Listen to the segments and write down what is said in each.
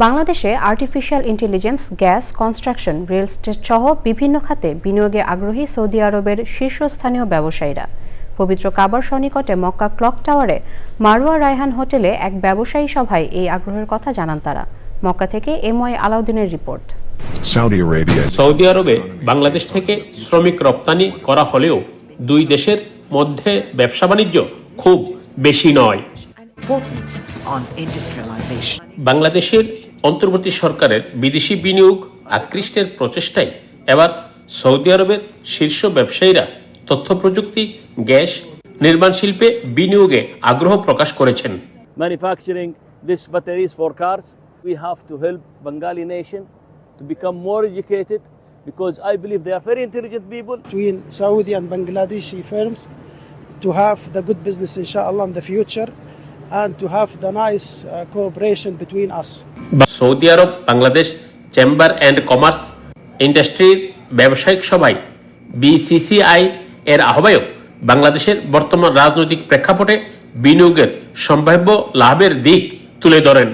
বাংলাদেশে artificial intelligence gas construction real estate সহ বিভিন্ন খাতে বিনিয়োগে আগ্রহী সৌদি আরবের শীর্ষস্থানীয় ব্যবসায়ীরা। পবিত্র কাবার সনিকটে মক্কা ক্লক টাওয়ারে মারুয়া রায়হান হোটেলে এক ব্যবসায়ী সভায় এই আগ্রহের কথা জানান তারা। মক্কা থেকে এম ওয়াই আলাউদ্দিনের রিপোর্ট। সৌদি আরবে বাংলাদেশ থেকে শ্রমিক রপ্তানি করা হলেও দুই দেশের মধ্যে ব্যবসা বাণিজ্য খুব বেশি নয়. বাংলাদেশের অন্তর্বর্তী সরকারের বিদেশি বিনিয়োগ আকৃষ্টের প্রচেষ্টায় এবার সৌদি আরবের শীর্ষ ব্যবসায়ীরা তথ্য প্রযুক্তি গ্যাস নির্মাণ শিল্পে বিনিয়োগে আগ্রহ প্রকাশ করেছেন। Manufacturing this batteries for cars we have to help Bengali nation to become more educated because I believe they are very intelligent people twin Saudi and Bangladeshi firms to have the good business ইনশাআল্লাহ in the future and to have the nice uh, cooperation between us. Saudi Arabia Bangladesh chamber and commerce ইন্ডাস্ট্রির ব্যবসায়িক সভায় BCCI এর আহ্বায়ক বাংলাদেশের বর্তমান রাজনৈতিক প্রেক্ষাপটে বিনিয়োগের সম্ভাব্য লাভের দিক তুলে ধরেন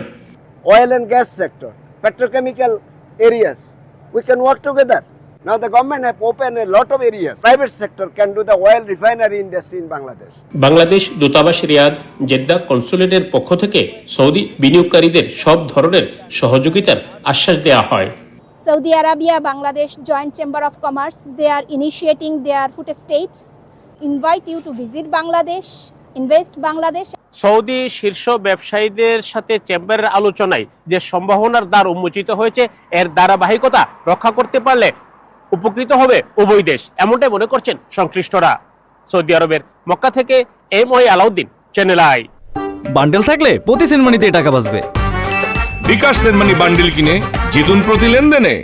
oil and gas sector, petrochemical areas. We can work together. Now the government have opened a lot of areas. Private sector can do the oil refinery industry in Bangladesh. Bangladesh দূতাবাস রিয়াদ জেদ্দা কনসুলেটের পক্ষ থেকে সৌদি বিনিয়োগকারীদের সব ধরনের সহযোগিতার আশ্বাস দেওয়া হয় Saudi Arabia Bangladesh Joint Chamber of Commerce they are initiating their footsteps invite you to visit Bangladesh invest Bangladesh Saudi শীর্ষ ব্যবসায়ীদের সাথে চেম্বারের আলোচনায় যে সম্ভাবনার দ্বার উন্মোচিত হয়েছে এর ধারাবাহিকতা রক্ষা করতে পারলে উপকৃত হবে উভয় দেশ। এমনটাই মনে করছেন সংশ্লিষ্টরা। সৌদি আরবের মক্কা থেকে এম ওই আলাউদ্দিন চ্যানেল আই বান্ডেল থাকলে প্রতি সেনমানিতে টাকা বাঁচবে। বিকাশ সেনমানি বান্ডেল কিনে জিতুন প্রতি লেনদেনে।